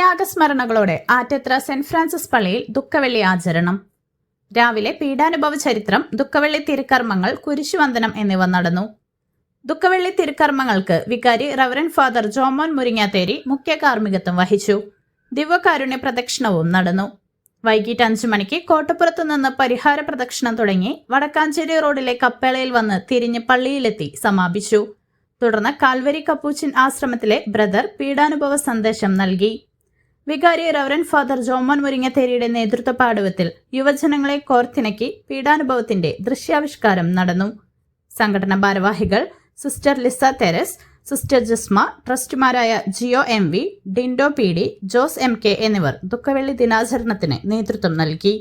ത്യാഗസ്മരണകളോടെ Attathara saint Francis പള്ളിയിൽ ദുഃഖവെള്ളി ആചരണം. രാവിലെ പീഡാനുഭവ ചരിത്രം ദുഃഖവെള്ളി തിരുക്കർമ്മങ്ങൾ കുരിശുവന്ദനം എന്നിവ നടന്നു. ദുഃഖവെള്ളി തിരുക്കർമ്മങ്ങൾക്ക് വികാരി റവറൻ ഫാദർ ജോമോൻ മുരിങ്ങാത്തേരി മുഖ്യ കാർമ്മികത്വം വഹിച്ചു. ദിവ്യകാരുണ്യ പ്രദക്ഷിണവും നടന്നു. വൈകിട്ട് അഞ്ചു മണിക്ക് കോട്ടപ്പുറത്തു നിന്ന് പരിഹാര പ്രദക്ഷിണം തുടങ്ങി വടക്കാഞ്ചേരി റോഡിലെ കപ്പേളയിൽ വന്ന് തിരിഞ്ഞ് പള്ളിയിലെത്തി സമാപിച്ചു. തുടർന്ന് കാൽവരി കപ്പൂച്ചിൻ ആശ്രമത്തിലെ ബ്രദർ പീഡാനുഭവ സന്ദേശം നൽകി. വികാരി റവറൻ ഫാദർ ജോമോൻ മുരിങ്ങത്തേരിയുടെ നേതൃത്വ പാടവത്തിൽ യുവജനങ്ങളെ കോർത്തിണക്കി പീഡാനുഭവത്തിന്റെ ദൃശ്യാവിഷ്കാരം നടന്നു. സംഘടന ഭാരവാഹികൾ sister Lisa Theres sister Jasma ട്രസ്റ്റുമാരായ Jio M V Dindo P D Jose M K എന്നിവർ ദുഃഖവെള്ളി ദിനാചരണത്തിന് നേതൃത്വം നൽകി.